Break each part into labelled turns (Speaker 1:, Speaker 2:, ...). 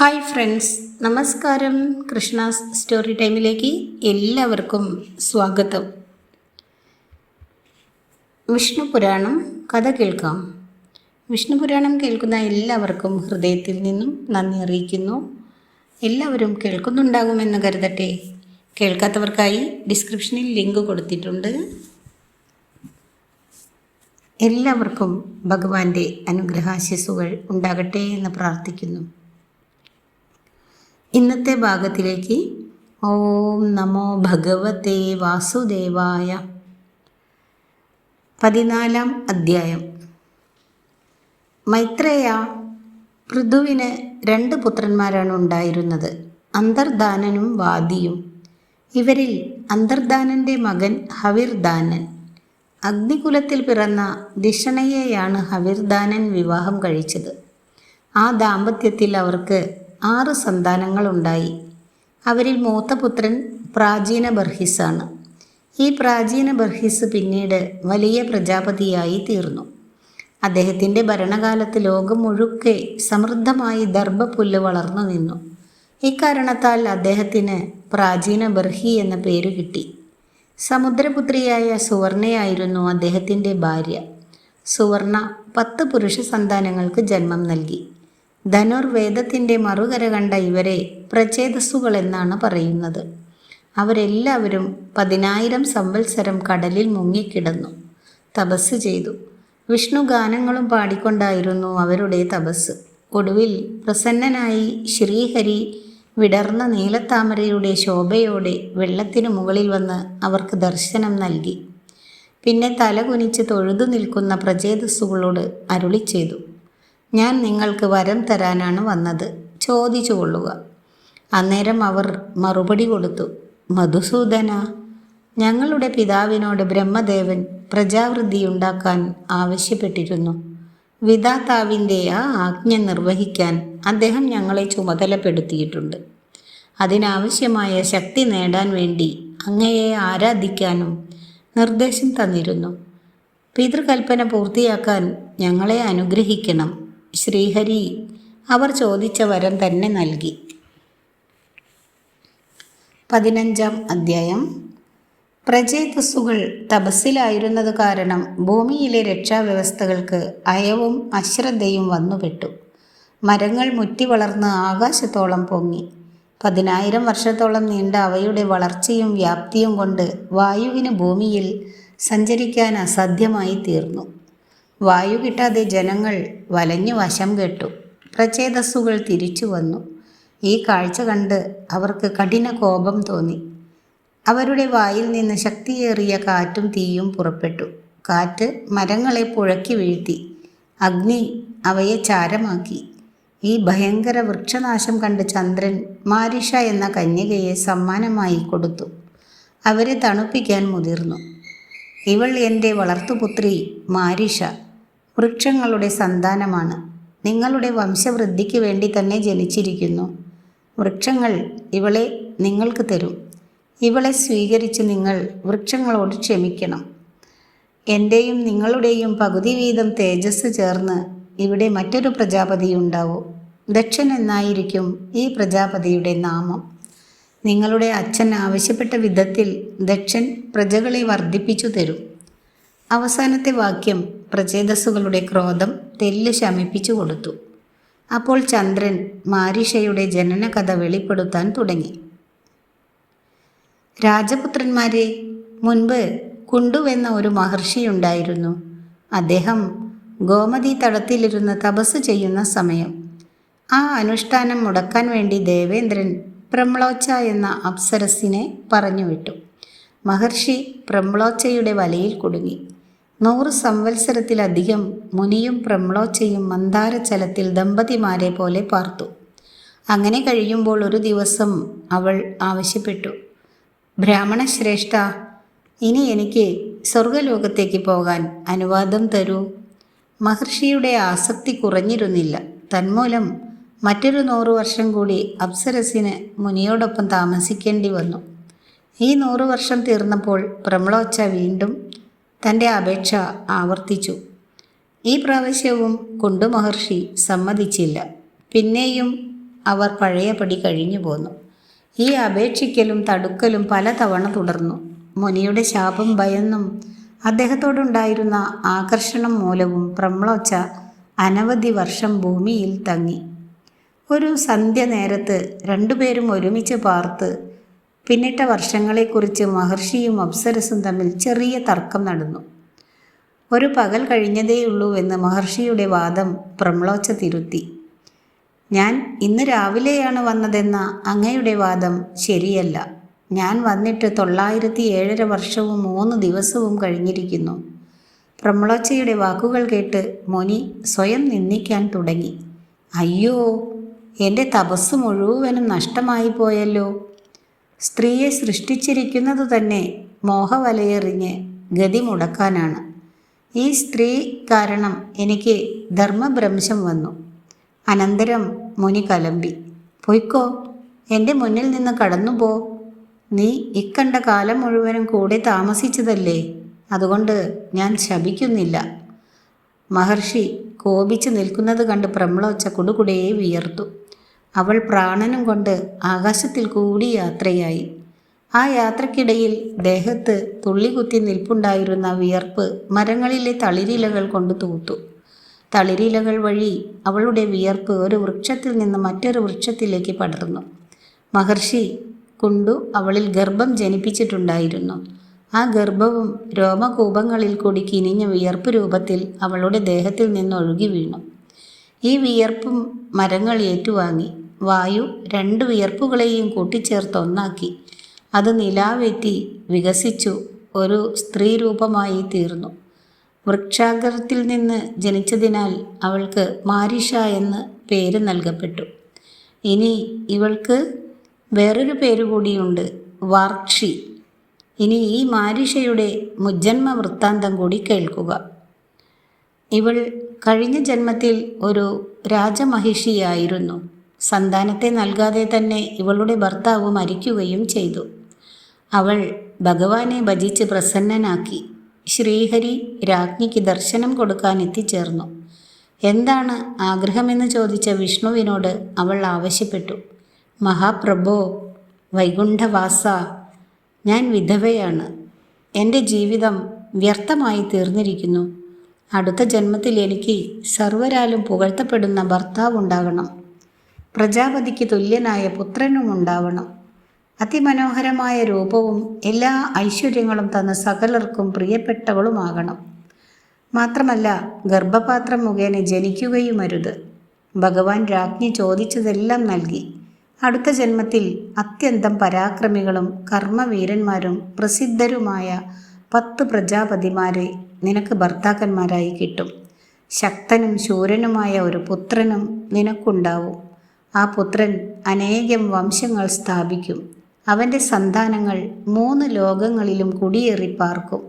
Speaker 1: Hi friends നമസ്കാരം. Krishna's story ടൈമിലേക്ക് എല്ലാവർക്കും സ്വാഗതം. വിഷ്ണു പുരാണം കഥ കേൾക്കാം. വിഷ്ണു പുരാണം കേൾക്കുന്ന എല്ലാവർക്കും ഹൃദയത്തിൽ നിന്നും നന്ദി അറിയിക്കുന്നു. എല്ലാവരും കേൾക്കുന്നുണ്ടാകുമെന്ന് കരുതട്ടെ. കേൾക്കാത്തവർക്കായി ഡിസ്ക്രിപ്ഷനിൽ ലിങ്ക് കൊടുത്തിട്ടുണ്ട്. എല്ലാവർക്കും ഭഗവാന്റെ അനുഗ്രഹാശിസുകൾ ഉണ്ടാകട്ടെ എന്ന് പ്രാർത്ഥിക്കുന്നു. ഇന്നത്തെ ഭാഗത്തിലേക്ക് ഓം നമോ ഭഗവതേ വാസുദേവായ പതിനാലാം അധ്യായം. മൈത്രേയ പൃഥുവിന് രണ്ട് പുത്രന്മാരാണ് ഉണ്ടായിരുന്നത്. അന്തർദാനനും വാദിയും. ഇവരിൽ അന്തർദാനന്റെ മകൻ ഹവിർദാനൻ. അഗ്നികുലത്തിൽ പിറന്ന ദിഷണയെയാണ് ഹവിർദാനൻ വിവാഹം കഴിച്ചത്. ആ ദാമ്പത്യത്തിൽ അവർക്ക് ആറ് സന്താനങ്ങളുണ്ടായി. അവരിൽ മൂത്ത പുത്രൻ പ്രാചീന ബർഹിസാണ്. ഈ പ്രാചീന ബർഹിസ് പിന്നീട് വലിയ പ്രജാപതിയായി തീർന്നു. അദ്ദേഹത്തിന്റെ ഭരണകാലത്ത് ലോകം മുഴുക്കെ സമൃദ്ധമായി ദർഭപുല്ല് വളർന്നു നിന്നു. ഇക്കാരണത്താൽ അദ്ദേഹത്തിന് പ്രാചീന ബർഹി എന്ന പേര് കിട്ടി. സമുദ്രപുത്രിയായ സുവർണയായിരുന്നു അദ്ദേഹത്തിന്റെ ഭാര്യ. സുവർണ പത്ത് പുരുഷ സന്താനങ്ങൾക്ക് ജന്മം നൽകി. ധനുർവേദത്തിന്റെ മറുകര കണ്ട ഇവരെ പ്രചേതസ്സുകൾ എന്നാണ് പറയുന്നത്. അവരെല്ലാവരും പതിനായിരം സംവത്സരം കടലിൽ മുങ്ങിക്കിടന്നു. തപസ് ചെയ്തു. വിഷ്ണു ഗാനങ്ങളും പാടിക്കൊണ്ടായിരുന്നു അവരുടെ തപസ് ഒടുവിൽ പ്രസന്നനായി ശ്രീഹരി വിടർന്ന നീലത്താമരയുടെ ശോഭയോടെ വെള്ളത്തിനു മുകളിൽ വന്ന് അവർക്ക് ദർശനം നൽകി. പിന്നെ തലകുനിച്ച് തൊഴുതു നിൽക്കുന്ന പ്രചേതസ്സുകളോട് അരുളി ചെയ്തു ഞാൻ നിങ്ങൾക്ക് വരം തരാനാണ് വന്നത്. ചോദിച്ചു കൊള്ളുക. അന്നേരം അവർ മറുപടി കൊടുത്തു. മധുസൂദന ഞങ്ങളുടെ പിതാവിനോട് ബ്രഹ്മദേവൻ പ്രജാവൃദ്ധിയുണ്ടാക്കാൻ ആവശ്യപ്പെട്ടിരുന്നു. വിധാതാവിന്റെ ആ ആജ്ഞ നിർവഹിക്കാൻ അദ്ദേഹം ഞങ്ങളെ ചുമതലപ്പെടുത്തിയിട്ടുണ്ട്. അതിനാവശ്യമായ ശക്തി നേടാൻ വേണ്ടി അങ്ങയെ ആരാധിക്കാനും നിർദ്ദേശം തന്നിരുന്നു. പിതൃകൽപ്പന പൂർത്തിയാക്കാൻ ഞങ്ങളെ അനുഗ്രഹിക്കണം. ശ്രീഹരി അവർ ചോദിച്ച വരം തന്നെ നൽകി. പതിനഞ്ചാം അധ്യായം. പ്രജേതസ്സുകൾ തപസ്സിലായിരുന്നത് കാരണം ഭൂമിയിലെ രക്ഷാവ്യവസ്ഥകൾക്ക് അയവും അശ്രദ്ധയും വന്നുപെട്ടു. മരങ്ങൾ മുറ്റി വളർന്ന് ആകാശത്തോളം പൊങ്ങി. പതിനായിരം വർഷത്തോളം നീണ്ട അവയുടെ വളർച്ചയും വ്യാപ്തിയും കൊണ്ട് വായുവിന് ഭൂമിയിൽ സഞ്ചരിക്കാൻ അസാധ്യമായി തീർന്നു വായു കിട്ടാതെ ജനങ്ങൾ വലഞ്ഞു വശം കെട്ടു. പ്രചേതസ്സുകൾ തിരിച്ചു വന്നു. ഈ കാഴ്ച കണ്ട് അവർക്ക് കഠിന കോപം തോന്നി. അവരുടെ വായിൽ നിന്ന് ശക്തിയേറിയ കാറ്റും തീയും പുറപ്പെട്ടു. കാറ്റ് മരങ്ങളെ പുഴക്കി വീഴ്ത്തി. അഗ്നി അവയെ ചാരമാക്കി. ഈ ഭയങ്കര വൃക്ഷനാശം കണ്ട് ചന്ദ്രൻ മാരിഷ എന്ന കന്യകയെ സമ്മാനമായി കൊടുത്തു. അവരെ തണുപ്പിക്കാൻ മുതിർന്നു. ഇവൾ എന്റെ വളർത്തുപുത്രി മാരിഷ. വൃക്ഷങ്ങളുടെ സന്താനമാണ്. നിങ്ങളുടെ വംശവൃദ്ധിക്ക് വേണ്ടി തന്നെ ജനിച്ചിരിക്കുന്നു. വൃക്ഷങ്ങൾ ഇവളെ നിങ്ങൾക്ക് തരും. ഇവളെ സ്വീകരിച്ച് നിങ്ങൾ വൃക്ഷങ്ങളോട് ക്ഷമിക്കണം. എന്റെയും നിങ്ങളുടെയും പകുതി വീതം തേജസ് ചേർന്ന് ഇവിടെ മറ്റൊരു പ്രജാപതി ഉണ്ടാവും ദക്ഷൻ എന്നായിരിക്കും ഈ പ്രജാപതിയുടെ നാമം. നിങ്ങളുടെ അച്ഛൻ ആവശ്യപ്പെട്ട വിധത്തിൽ ദക്ഷൻ പ്രജകളെ വർദ്ധിപ്പിച്ചു തരും. അവസാനത്തെ വാക്യം പ്രചേതസ്സുകളുടെ ക്രോധം തെല്ല് ശമിപ്പിച്ചു കൊടുത്തു. അപ്പോൾ ചന്ദ്രൻ മാരിഷയുടെ ജനനകഥ വെളിപ്പെടുത്താൻ തുടങ്ങി. രാജപുത്രന്മാരെ മുൻപ് കുണ്ടുവെന്ന ഒരു മഹർഷിയുണ്ടായിരുന്നു. അദ്ദേഹം ഗോമതി തടത്തിലിരുന്ന് തപസ് ചെയ്യുന്ന സമയം. ആ അനുഷ്ഠാനം മുടക്കാൻ വേണ്ടി ദേവേന്ദ്രൻ പ്രംളോച്ച എന്ന അപ്സരസിനെ പറഞ്ഞുവിട്ടു മഹർഷി പ്രംളോച്ചയുടെ വലയിൽ കുടുങ്ങി. നൂറ് സംവത്സരത്തിലധികം മുനിയും പ്രംളോച്ചയും മന്ദാരചലത്തിൽ ദമ്പതിമാരെ പോലെ പാർത്തു. അങ്ങനെ കഴിയുമ്പോൾ ഒരു ദിവസം അവൾ ആവശ്യപ്പെട്ടു ബ്രാഹ്മണശ്രേഷ്ഠ ഇനി എനിക്ക് സ്വർഗലോകത്തേക്ക് പോകാൻ അനുവാദം തരൂ. മഹർഷിയുടെ ആസക്തി കുറഞ്ഞിരുന്നില്ല. തന്മൂലം മറ്റൊരു നൂറു വർഷം കൂടി അപ്സരസിന് മുനിയോടൊപ്പം താമസിക്കേണ്ടി വന്നു. ഈ നൂറു വർഷം തീർന്നപ്പോൾ പ്രമളോച്ച വീണ്ടും തന്റെ അപേക്ഷ ആവർത്തിച്ചു. ഈ പ്രാവശ്യവും കുണ്ടു മഹർഷി സമ്മതിച്ചില്ല. പിന്നെയും അവർ പഴയപടി കഴിഞ്ഞു പോന്നു. ഈ അപേക്ഷിക്കലും തടുക്കലും പലതവണ തുടർന്നു. മുനിയുടെ ശാപം ഭയന്നും അദ്ദേഹത്തോടുണ്ടായിരുന്ന ആകർഷണം മൂലവും പ്രമ്ലോച്ച അനവധി വർഷം ഭൂമിയിൽ തങ്ങി. ഒരു സന്ധ്യ നേരത്ത് രണ്ടുപേരും ഒരുമിച്ച് പാർത്ത് പിന്നിട്ട വർഷങ്ങളെക്കുറിച്ച് മഹർഷിയും അപ്സരസും തമ്മിൽ ചെറിയ തർക്കം നടന്നു. ഒരു പകൽ കഴിഞ്ഞതേയുള്ളൂ എന്ന് മഹർഷിയുടെ വാദം പ്രമ്ലോച്ച തിരുത്തി ഞാൻ ഇന്ന് രാവിലെയാണ് വന്നതെന്ന അങ്ങയുടെ വാദം ശരിയല്ല. ഞാൻ വന്നിട്ട് തൊള്ളായിരത്തി ഏഴര വർഷവും മൂന്ന് ദിവസവും കഴിഞ്ഞിരിക്കുന്നു. പ്രമ്ളോച്ചയുടെ വാക്കുകൾ കേട്ട് മുനി സ്വയം നിന്ദിക്കാൻ തുടങ്ങി. അയ്യോ എന്റെ തപസ് മുഴുവനും നഷ്ടമായി പോയല്ലോ സ്ത്രീയെ സൃഷ്ടിച്ചിരിക്കുന്നത് തന്നെ മോഹവലയെറിഞ്ഞ് ഗതി മുടക്കാനാണ്. ഈ സ്ത്രീ കാരണം എനിക്ക് ധർമ്മഭ്രംശം വന്നു. അനന്തരം മുനി കലമ്പി. പൊയ്ക്കോ എന്റെ മുന്നിൽ നിന്ന് കടന്നുപോ. നീ ഇക്കണ്ട കാലം മുഴുവനും കൂടെ താമസിച്ചതല്ലേ? അതുകൊണ്ട് ഞാൻ ശപിക്കുന്നില്ല. മഹർഷി കോപിച്ച് നിൽക്കുന്നത് കണ്ട് പ്രമളോച്ച കുടുകുടയെ വിയർത്തു. അവൾ പ്രാണനും കൊണ്ട് ആകാശത്തിൽ കൂടി യാത്രയായി ആ യാത്രക്കിടയിൽ ദേഹത്ത് തുള്ളികുത്തി നിൽപ്പുണ്ടായിരുന്ന വിയർപ്പ് മരങ്ങളിലെ തളിരിലകൾ കൊണ്ട് തൂത്തു. തളിരിലകൾ വഴി അവളുടെ വിയർപ്പ് ഒരു വൃക്ഷത്തിൽ നിന്ന് മറ്റൊരു വൃക്ഷത്തിലേക്ക് പടർന്നു. മഹർഷി കുണ്ടു അവളിൽ ഗർഭം ജനിപ്പിച്ചിട്ടുണ്ടായിരുന്നു. ആ ഗർഭവും രോമകൂപങ്ങളിൽ കൂടി കിനിഞ്ഞ വിയർപ്പ് രൂപത്തിൽ അവളുടെ ദേഹത്തിൽ നിന്ന് ഒഴുകി വീണു. ഈ വിയർപ്പും മരങ്ങൾ ഏറ്റുവാങ്ങി. വായു രണ്ട് വിയർപ്പുകളെയും കൂട്ടിച്ചേർത്ത് ഒന്നാക്കി. അത് നിലാവെറ്റി വികസിച്ചു ഒരു സ്ത്രീ രൂപമായി തീർന്നു. വൃക്ഷാഗ്രത്തിൽ നിന്ന് ജനിച്ചതിനാൽ അവൾക്ക് മാരിഷ എന്ന് പേര് നൽകപ്പെട്ടു. ഇനി ഇവൾക്ക് വേറൊരു പേര് കൂടിയുണ്ട് വാർക്ഷി. ഇനി ഈ മാരിഷയുടെ മുജ്ജന്മ വൃത്താന്തം കൂടി കേൾക്കുക. ഇവൾ കഴിഞ്ഞ ജന്മത്തിൽ ഒരു രാജമഹിഷിയായിരുന്നു. സന്താനത്തെ നൽകാതെ തന്നെ ഇവളുടെ ഭർത്താവ് മരിക്കുകയും ചെയ്തു. അവൾ ഭഗവാനെ ഭജിച്ച് പ്രസന്നനാക്കി ശ്രീഹരി രാജ്ഞിക്ക് ദർശനം കൊടുക്കാൻ എത്തിച്ചേർന്നു. എന്താണ് ആഗ്രഹമെന്ന് ചോദിച്ച വിഷ്ണുവിനോട് അവൾ ആവശ്യപ്പെട്ടു. മഹാപ്രഭോ വൈകുണ്ഠവാസ ഞാൻ വിധവയാണ്. എന്റെ ജീവിതം വ്യർത്ഥമായി തീർന്നിരിക്കുന്നു. അടുത്ത ജന്മത്തിൽ എനിക്ക് സർവരാലും പുകഴ്ത്തപ്പെടുന്ന ഭർത്താവുണ്ടാകണം. പ്രജാപതിക്ക് തുല്യനായ പുത്രനും ഉണ്ടാവണം. അതിമനോഹരമായ രൂപവും എല്ലാ ഐശ്വര്യങ്ങളും തന്ന സകലർക്കും പ്രിയപ്പെട്ടവളുമാകണം. മാത്രമല്ല ഗർഭപാത്രം മുഖേന ജനിക്കുകയും അരുത് ഭഗവാൻ രാജ്ഞി ചോദിച്ചതെല്ലാം നൽകി. അടുത്ത ജന്മത്തിൽ അത്യന്തം പരാക്രമികളും കർമ്മവീരന്മാരും പ്രസിദ്ധരുമായ പത്ത് പ്രജാപതിമാരെ നിനക്ക് ഭർത്താക്കന്മാരായി കിട്ടും. ശക്തനും ശൂരനുമായ ഒരു പുത്രനും നിനക്കുണ്ടാവും. ആ പുത്രൻ അനേകം വംശങ്ങൾ സ്ഥാപിക്കും. അവന്റെ സന്താനങ്ങൾ മൂന്ന് ലോകങ്ങളിലും കുടിയേറി പാർക്കും.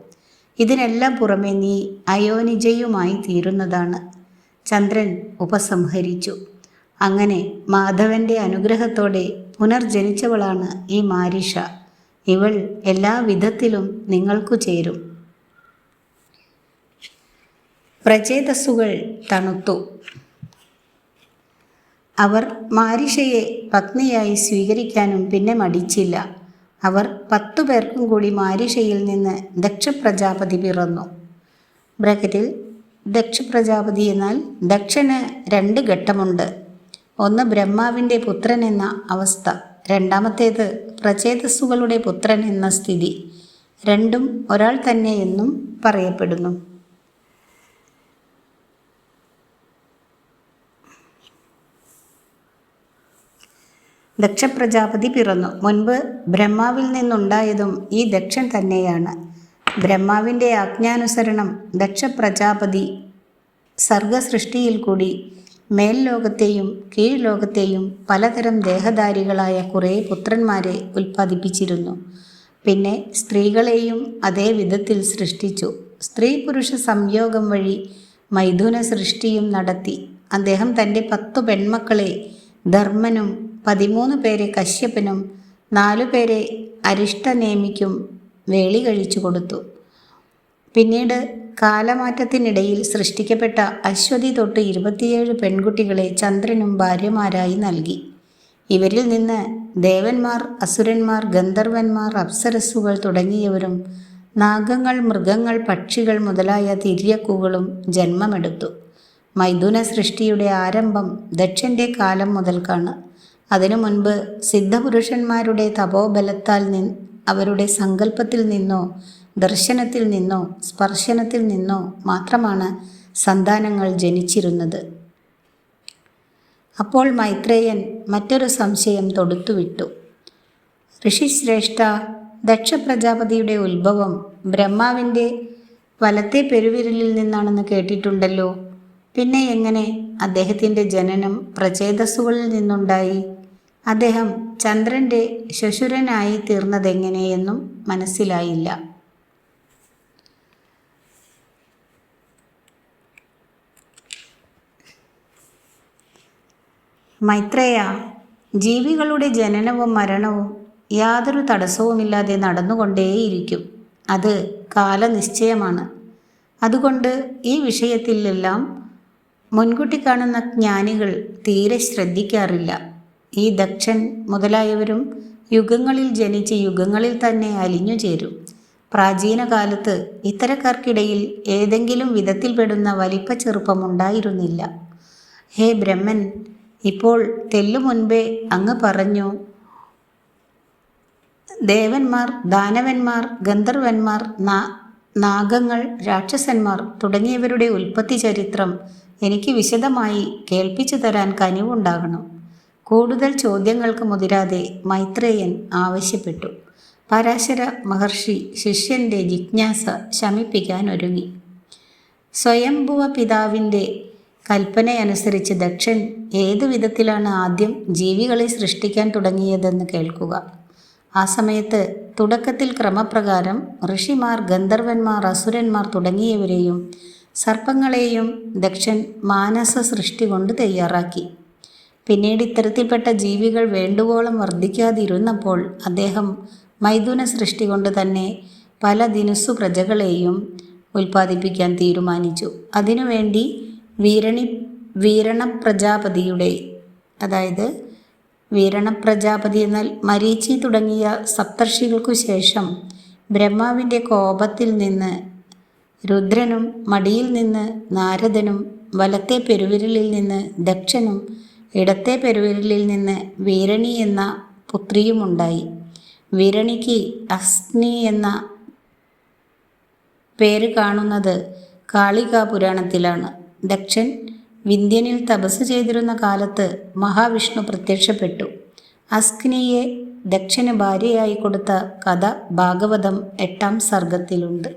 Speaker 1: ഇതിനെല്ലാം പുറമെ നീ അയോനിജയുമായി തീരുന്നതാണ്. ചന്ദ്രൻ ഉപസംഹരിച്ചു. അങ്ങനെ മാധവന്റെ അനുഗ്രഹത്തോടെ പുനർജനിച്ചവളാണ് ഈ മാരിഷ. ഇവൾ എല്ലാ വിധത്തിലും നിങ്ങൾക്കു ചേരും. പ്രചേതസ്സുകൾ തണുത്തു. അവർ മാരിഷയെ പത്നിയായി സ്വീകരിക്കാനും പിന്നെ മടിച്ചില്ല. അവർ പത്തു പേർക്കും കൂടി മാരിഷയിൽ നിന്ന് ദക്ഷപ്രജാപതി പിറന്നു. ബ്രാക്കറ്റിൽ ദക്ഷപ്രജാപതി എന്നാൽ ദക്ഷന് രണ്ട് ഘട്ടമുണ്ട്. ഒന്ന് ബ്രഹ്മാവിന്റെ പുത്രൻ എന്ന അവസ്ഥ രണ്ടാമത്തേത് പ്രചേതസ്സുകളുടെ പുത്രൻ എന്ന സ്ഥിതി. രണ്ടും ഒരാൾ തന്നെ എന്നും പറയപ്പെടുന്നു. ദക്ഷപ്രജാപതി പിറന്നു. മുൻപ് ബ്രഹ്മാവിൽ നിന്നുണ്ടായതും ഈ ദക്ഷൻ തന്നെയാണ്. ബ്രഹ്മാവിന്റെ ആജ്ഞാനുസരണം ദക്ഷപ്രജാപതി സർഗസൃഷ്ടിയിൽ കൂടി മേൽലോകത്തെയും കീഴ്ലോകത്തെയും പലതരം ദേഹധാരികളായ കുറേ പുത്രന്മാരെ ഉൽപ്പാദിപ്പിച്ചിരുന്നു. പിന്നെ സ്ത്രീകളെയും അതേ വിധത്തിൽ സൃഷ്ടിച്ചു. സ്ത്രീ പുരുഷ സംയോഗം വഴി മൈഥുന സൃഷ്ടിയും നടത്തി. അദ്ദേഹം തന്റെ പത്തു പെൺമക്കളെ ധർമ്മനും പതിമൂന്ന് പേരെ കശ്യപനും നാലു പേരെ അരിഷ്ടനേമിക്കും വേളി കഴിച്ചു കൊടുത്തു. പിന്നീട് കാലമാറ്റത്തിനിടയിൽ സൃഷ്ടിക്കപ്പെട്ട അശ്വതി തൊട്ട് ഇരുപത്തിയേഴ് പെൺകുട്ടികളെ ചന്ദ്രനും ഭാര്യമാരായി നൽകി. ഇവരിൽ നിന്ന് ദേവന്മാർ അസുരന്മാർ ഗന്ധർവന്മാർ അപ്സരസ്സുകൾ തുടങ്ങിയവരും നാഗങ്ങൾ മൃഗങ്ങൾ പക്ഷികൾ മുതലായ തിര്യക്കുകളും ജന്മമെടുത്തു. മൈഥുന സൃഷ്ടിയുടെ ആരംഭം ദക്ഷന്റെ കാലം മുതൽക്കാണ്. അതിനു മുൻപ് സിദ്ധപുരുഷന്മാരുടെ തപോബലത്താൽ നി അവരുടെ സങ്കല്പത്തിൽ നിന്നോ ദർശനത്തിൽ നിന്നോ സ്പർശനത്തിൽ നിന്നോ മാത്രമാണ് സന്താനങ്ങൾ ജനിച്ചിരുന്നത്. അപ്പോൾ മൈത്രേയൻ മറ്റൊരു സംശയം തൊടുത്തുവിട്ടു. ഋഷിശ്രേഷ്ഠ ദക്ഷ പ്രജാപതിയുടെ ഉത്ഭവം ബ്രഹ്മാവിന്റെ വലത്തെ പെരുവിരലിൽ നിന്നാണെന്ന് കേട്ടിട്ടുണ്ടല്ലോ. പിന്നെ എങ്ങനെ അദ്ദേഹത്തിന്റെ ജനനം പ്രചേതസ്സുകളിൽ നിന്നുണ്ടായി? അദ്ദേഹം ചന്ദ്രന്റെ ശശുരനായി തീർന്നതെങ്ങനെയെന്നും മനസ്സിലായില്ല. മൈത്രേയ ജീവികളുടെ ജനനവും മരണവും യാതൊരു തടസ്സവുമില്ലാതെ നടന്നുകൊണ്ടേയിരിക്കും. അത് കാലനിശ്ചയമാണ്. അതുകൊണ്ട് ഈ വിഷയത്തിലെല്ലാം മുൻകൂട്ടി കാണുന്ന ജ്ഞാനികൾ തീരെ ശ്രദ്ധിക്കാറില്ല. ഈ ദക്ഷൻ മുതലായവരും യുഗങ്ങളിൽ ജനിച്ച് യുഗങ്ങളിൽ തന്നെ അലിഞ്ഞു ചേരും. പ്രാചീന കാലത്ത് ഇത്തരക്കാർക്കിടയിൽ ഏതെങ്കിലും വിധത്തിൽപ്പെടുന്ന വലിപ്പ ചെറുപ്പമുണ്ടായിരുന്നില്ല. ഹേ ബ്രഹ്മൻ ഇപ്പോൾ തെല്ലു മുൻപേ അങ്ങ് പറഞ്ഞു ദേവന്മാർ ദാനവന്മാർ ഗന്ധർവന്മാർ നാഗങ്ങൾ രാക്ഷസന്മാർ തുടങ്ങിയവരുടെ ഉൽപ്പത്തി ചരിത്രം എനിക്ക് വിശദമായി കേൾപ്പിച്ചു തരാൻ കനിവുണ്ടാകണം. കൂടുതൽ ചോദ്യങ്ങൾക്ക് മുതിരാതെ മൈത്രേയൻ ആവശ്യപ്പെട്ടു. പരാശര മഹർഷി ശിഷ്യന്റെ ജിജ്ഞാസ ശമിപ്പിക്കാൻ ഒരുങ്ങി. സ്വയംഭുവ പിതാവിന്റെ കൽപ്പനയനുസരിച്ച് ദക്ഷൻ ഏതു വിധത്തിലാണ് ആദ്യം ജീവികളെ സൃഷ്ടിക്കാൻ തുടങ്ങിയതെന്ന് കേൾക്കുക. ആ സമയത്ത് തുടക്കത്തിൽ ക്രമപ്രകാരം ഋഷിമാർ ഗന്ധർവന്മാർ അസുരന്മാർ തുടങ്ങിയവരെയും സർപ്പങ്ങളെയും ദക്ഷൻ മാനസ സൃഷ്ടി കൊണ്ട് തയ്യാറാക്കി. പിന്നീട് ഇത്തരത്തിൽപ്പെട്ട ജീവികൾ വേണ്ടുവോളം വർദ്ധിക്കാതിരുന്നപ്പോൾ അദ്ദേഹം മൈഥുന സൃഷ്ടി കൊണ്ട് തന്നെ പല ദിനുസു പ്രജകളെയും ഉൽപ്പാദിപ്പിക്കാൻ തീരുമാനിച്ചു. അതിനുവേണ്ടി വീരണി വീരണ പ്രജാപതിയുടെ അതായത് വീരണ പ്രജാപതി എന്നാൽ മരീച്ചി തുടങ്ങിയ സപ്തർഷികൾക്കു ശേഷം ബ്രഹ്മാവിന്റെ കോപത്തിൽ നിന്ന് രുദ്രനും മടിയിൽ നിന്ന് നാരദനും വലത്തെ പെരുവിരലിൽ നിന്ന് ദക്ഷനും ഇടത്തെ പെരുവിരലിൽ നിന്ന് വീരണി എന്ന പുത്രിയുമുണ്ടായി. വീരണിക്ക് അസ്നി എന്ന പേര് കാണുന്നത് കാളികാ പുരാണത്തിലാണ്. ദക്ഷൻ വിന്ധ്യനിൽ തപസ് ചെയ്തിരുന്ന കാലത്ത് മഹാവിഷ്ണു പ്രത്യക്ഷപ്പെട്ടു. അസ്കിനിയെ ദക്ഷന് ഭാര്യയായി കൊടുത്ത കഥ ഭാഗവതം എട്ടാം സർഗത്തിലുണ്ട്.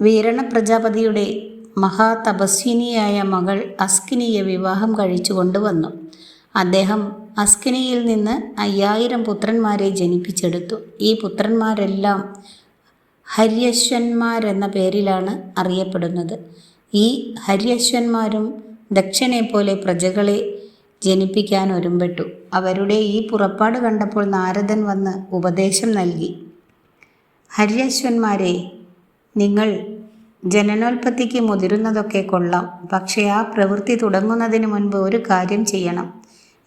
Speaker 1: വീരണ പ്രജാപതിയുടെ മഹാതപസ്വിനിയായ മകൾ അസ്കിനിയെ വിവാഹം കഴിച്ചു കൊണ്ടുവന്നു. അദ്ദേഹം അസ്കിനിയിൽ നിന്ന് അയ്യായിരം പുത്രന്മാരെ ജനിപ്പിച്ചെടുത്തു. ഈ പുത്രന്മാരെല്ലാം ഹര്യശ്വന്മാരെന്ന പേരിലാണ് അറിയപ്പെടുന്നത്. ഈ ഹര്യശ്വന്മാരും ദക്ഷനെ പോലെ പ്രജകളെ ജനിപ്പിക്കാൻ ഒരുമ്പെട്ടു. അവരുടെ ഈ പുറപ്പാട് കണ്ടപ്പോൾ നാരദൻ വന്ന് ഉപദേശം നൽകി. ഹര്യശ്വന്മാരെ നിങ്ങൾ ജനനോൽപത്തിക്ക് മുതിരുന്നതൊക്കെ കൊള്ളാം. പക്ഷേ ആ പ്രവൃത്തി തുടങ്ങുന്നതിന് മുൻപ് ഒരു കാര്യം ചെയ്യണം.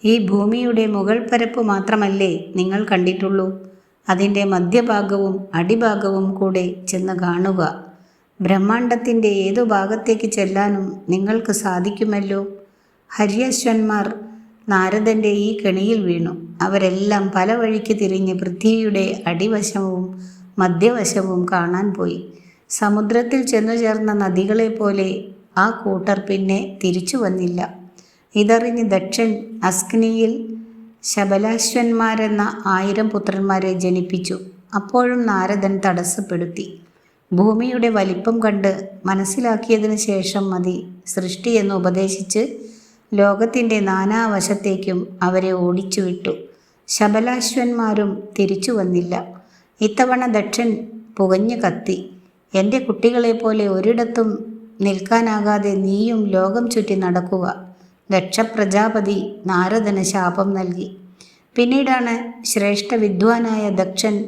Speaker 1: ഈ ഭൂമിയുടെ മുകൾ പരപ്പ് മാത്രമല്ലേ നിങ്ങൾ കണ്ടിട്ടുള്ളൂ. അതിന്റെ മധ്യഭാഗവും അടിഭാഗവും കൂടെ ചെന്ന് കാണുക. ബ്രഹ്മാണ്ടത്തിന്റെ ഏതു ഭാഗത്തേക്ക് ചെല്ലാനും നിങ്ങൾക്ക് സാധിക്കുമല്ലോ. ഹര്യശ്വന്മാർ നാരദന്റെ ഈ കെണിയിൽ വീണു. അവരെല്ലാം പല വഴിക്ക് തിരിഞ്ഞ് പൃഥ്വിയുടെ അടിവശവും മധ്യവശവും കാണാൻ പോയി. സമുദ്രത്തിൽ ചെന്നു ചേർന്ന നദികളെപ്പോലെ ആ കൂട്ടർ പിന്നെ തിരിച്ചു വന്നില്ല. ഇതറിഞ്ഞ് ദക്ഷൻ അസ്കിനിയിൽ ശബലാശ്വന്മാരെന്ന ആയിരം പുത്രന്മാരെ ജനിപ്പിച്ചു. അപ്പോഴും നാരദൻ തടസ്സപ്പെടുത്തി. ഭൂമിയുടെ വലിപ്പം കണ്ട് മനസ്സിലാക്കിയതിന് ശേഷം മതി സൃഷ്ടി എന്ന് ഉപദേശിച്ച് ലോകത്തിന്റെ നാനാവശത്തേക്കും അവരെ ഓടിച്ചുവിട്ടു. ശബലാശ്വന്മാരും തിരിച്ചു വന്നില്ല. ഇത്തവണ ദക്ഷൻ പുകഞ്ഞു കത്തി. എന്റെ കുട്ടികളെപ്പോലെ ഒരിടത്തും നിൽക്കാനാകാതെ നീയും ലോകം ചുറ്റി നടക്കുക. ദക്ഷപ്രജാപതി നാരദന് ശാപം നൽകി. പിന്നീടാണ് ശ്രേഷ്ഠ വിദ്വാനായ ദക്ഷൻ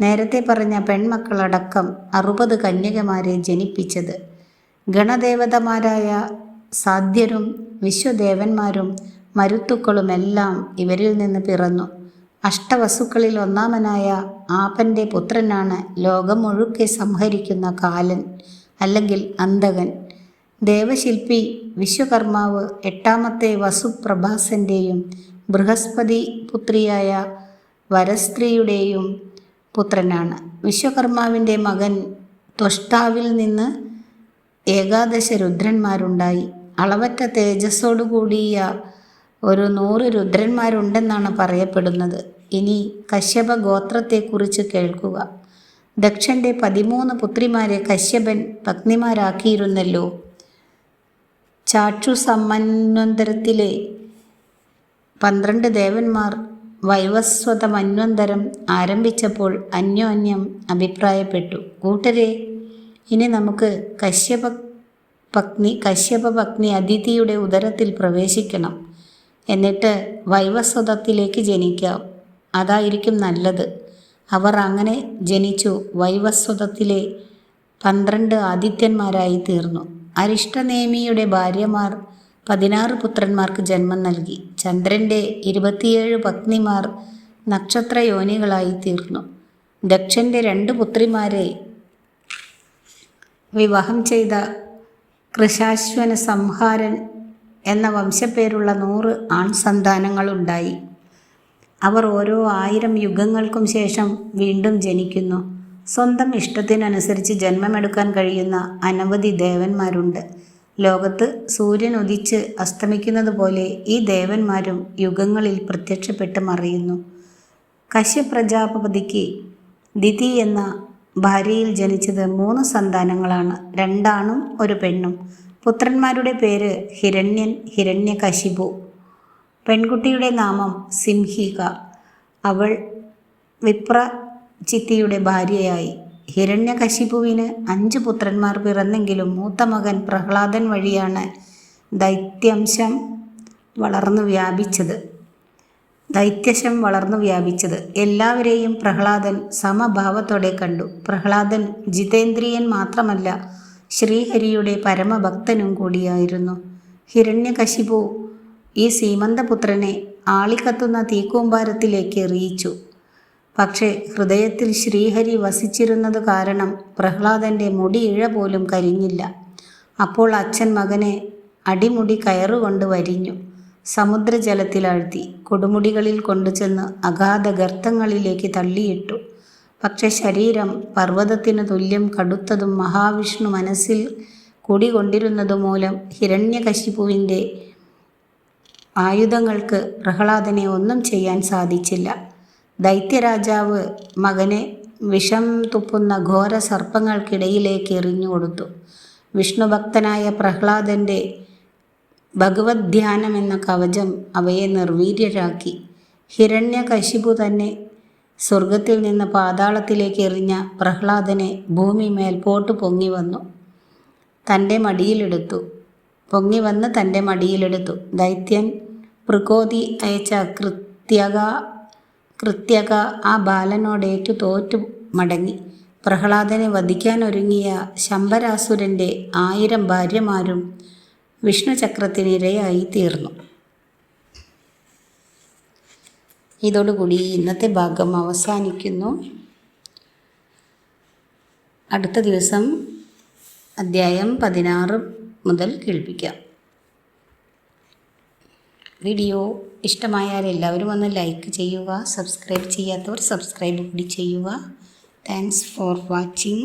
Speaker 1: നേരത്തെ പറഞ്ഞ പെൺമക്കളടക്കം അറുപത് കന്യകമാരെ ജനിപ്പിച്ചത്. ഗണദേവതമാരായ സാധ്യരും വിശ്വദേവന്മാരും മരുത്തുക്കളുമെല്ലാം ഇവരിൽ നിന്ന് പിറന്നു. അഷ്ടവസുക്കളിൽ ഒന്നാമനായ ആപന്റെ പുത്രനാണ് ലോകം മുഴുക്കെ സംഹരിക്കുന്ന കാലൻ അല്ലെങ്കിൽ അന്തകൻ ദേവശില്പി വിശ്വകർമാവ് എട്ടാമത്തെ വസുപ്രഭാസന്റെയും ബൃഹസ്പതി പുത്രിയായ വരസ്ത്രീയുടെയും പുത്രനാണ്. വിശ്വകർമാവിന്റെ മകൻ ത്വഷ്ടാവിൽ നിന്ന് ഏകാദശ രുദ്രന്മാരുണ്ടായി അളവറ്റ തേജസ്സോടുകൂടിയ ഒരു നൂറ് രുദ്രന്മാരുണ്ടെന്നാണ് പറയപ്പെടുന്നത്. ഇനി കശ്യപ ഗോത്രത്തെക്കുറിച്ച് കേൾക്കുക. ദക്ഷന്റെ പതിമൂന്ന് പുത്രിമാരെ കശ്യപൻ പത്നിമാരാക്കിയിരുന്നല്ലോ. ചാക്ഷു സമ്മന്വന്തരത്തിലെ പന്ത്രണ്ട് ദേവന്മാർ വൈവസ്വത മന്വന്തരം ആരംഭിച്ചപ്പോൾ അന്യോന്യം അഭിപ്രായപ്പെട്ടു. കൂട്ടരെ ഇനി നമുക്ക് കശ്യപ പത്നി കശ്യപ പത്നി അതിഥിയുടെ ഉദരത്തിൽ പ്രവേശിക്കണം. എന്നിട്ട് വൈവസ്വതത്തിലേക്ക് ജനിക്കാം. അതായിരിക്കും നല്ലത്. അവർ അങ്ങനെ ജനിച്ചു. വൈവസ്വതത്തിലെ പന്ത്രണ്ട് ആദിത്യന്മാരായി തീർന്നു. അരിഷ്ടനേമിയുടെ ഭാര്യമാർ പതിനാറ് പുത്രന്മാർക്ക് ജന്മം നൽകി. ചന്ദ്രന്റെ ഇരുപത്തിയേഴ് പത്നിമാർ നക്ഷത്ര യോനികളായി തീർന്നു. ദക്ഷന്റെ രണ്ട് പുത്രിമാരെ വിവാഹം ചെയ്ത കൃശാശ്വന സംഹാരൻ എന്ന വംശപ്പേരുള്ള നൂറ് ആൺസന്താനങ്ങളുണ്ടായി. അവർ ഓരോ ആയിരം യുഗങ്ങൾക്കും ശേഷം വീണ്ടും ജനിക്കുന്നു. സ്വന്തം ഇഷ്ടത്തിനനുസരിച്ച് ജന്മമെടുക്കാൻ കഴിയുന്ന അനവധി ദേവന്മാരുണ്ട്. ലോകത്ത് സൂര്യൻ ഉദിച്ച് അസ്തമിക്കുന്നത് പോലെ ഈ ദേവന്മാരും യുഗങ്ങളിൽ പ്രത്യക്ഷപ്പെട്ട് മറയുന്നു കശ്യപ്രജാപതിക്ക് ദിതി എന്ന ഭാര്യയിൽ ജനിച്ചത് മൂന്ന് സന്താനങ്ങളാണ്. രണ്ടാണും ഒരു പെണ്ണും. പുത്രന്മാരുടെ പേര് ഹിരണ്യൻ ഹിരണ്യകശിപു. പെൺകുട്ടിയുടെ നാമം സിംഹിക. അവൾ വിപ്ര ചിത്തിയുടെ ഭാര്യയായി. ഹിരണ്യകശിപുവിന് അഞ്ച് പുത്രന്മാർ പിറന്നെങ്കിലും മൂത്ത മകൻ പ്രഹ്ലാദൻ വഴിയാണ് ദൈത്യംശം വളർന്നു വ്യാപിച്ചത്. ദൈത്യശം വളർന്നു വ്യാപിച്ചത്. എല്ലാവരെയും പ്രഹ്ലാദൻ സമഭാവത്തോടെ കണ്ടു. പ്രഹ്ലാദൻ ജിതേന്ദ്രിയൻ മാത്രമല്ല ശ്രീഹരിയുടെ പരമഭക്തനും കൂടിയായിരുന്നു. ഹിരണ്യകശിപു ഈ സീമന്തപുത്രനെ ആളിക്കത്തുന്ന തീക്കൂമ്പാരത്തിലേക്ക് എറിയിച്ചു. പക്ഷേ ഹൃദയത്തിൽ ശ്രീഹരി വസിച്ചിരുന്നത് കാരണം പ്രഹ്ലാദന്റെ ഇഴ പോലും കരിഞ്ഞില്ല. അപ്പോൾ അച്ഛൻ മകനെ അടിമുടി കയറുകൊണ്ട് വരിഞ്ഞു. സമുദ്രജലത്തിലാഴ്ത്തി കൊടുമുടികളിൽ കൊണ്ടുചെന്ന് അഗാധ ഗർത്തങ്ങളിലേക്ക് തള്ളിയിട്ടു. പക്ഷെ ശരീരം പർവതത്തിനു തുല്യം കടുത്തതും മഹാവിഷ്ണു മനസ്സിൽ കുടികൊണ്ടിരുന്നതുമൂലം ഹിരണ്യകശിപുവിന്റെ ആയുധങ്ങൾക്ക് പ്രഹ്ലാദനെ ഒന്നും ചെയ്യാൻ സാധിച്ചില്ല. ദൈത്യരാജാവ് മകനെ വിഷം തുപ്പുന്ന ഘോര സർപ്പങ്ങൾക്കിടയിലേക്ക് എറിഞ്ഞു കൊടുത്തു. വിഷ്ണുഭക്തനായ പ്രഹ്ലാദന്റെ ഭഗവത് ധ്യാനം എന്ന കവചം അവയെ നിർവീര്യരാക്കി. ഹിരണ്യകശിപു തന്നെ സ്വർഗത്തിൽ നിന്ന് പാതാളത്തിലേക്ക് എറിഞ്ഞ പ്രഹ്ലാദനെ ഭൂമി മേൽപോട്ട് പൊങ്ങി വന്നു. തന്റെ മടിയിലെടുത്തു. പൊങ്ങി വന്ന് തന്റെ മടിയിലെടുത്തു. ദൈത്യൻ പൃകോതി അയച്ച കൃത്യക കൃത്യക ആ ബാലനോടേറ്റു തോറ്റു മടങ്ങി. പ്രഹ്ലാദനെ വധിക്കാനൊരുങ്ങിയ ശമ്പരാസുരന്റെ ആയിരം ഭാര്യമാരും വിഷ്ണുചക്രത്തിനിരയായി തീർന്നു. ഇതോടുകൂടി ഇന്നത്തെ ഭാഗം അവസാനിക്കുന്നു. അടുത്ത ദിവസം അദ്ധ്യായം പതിനാറ് മുതൽ കേൾപ്പിക്കാം. വീഡിയോ ഇഷ്ടമായാൽ എല്ലാവരും ഒന്ന് ലൈക്ക് ചെയ്യുക സബ്സ്ക്രൈബ് ചെയ്യാത്തവർ സബ്സ്ക്രൈബ് കൂടി ചെയ്യുക. Thanks for watching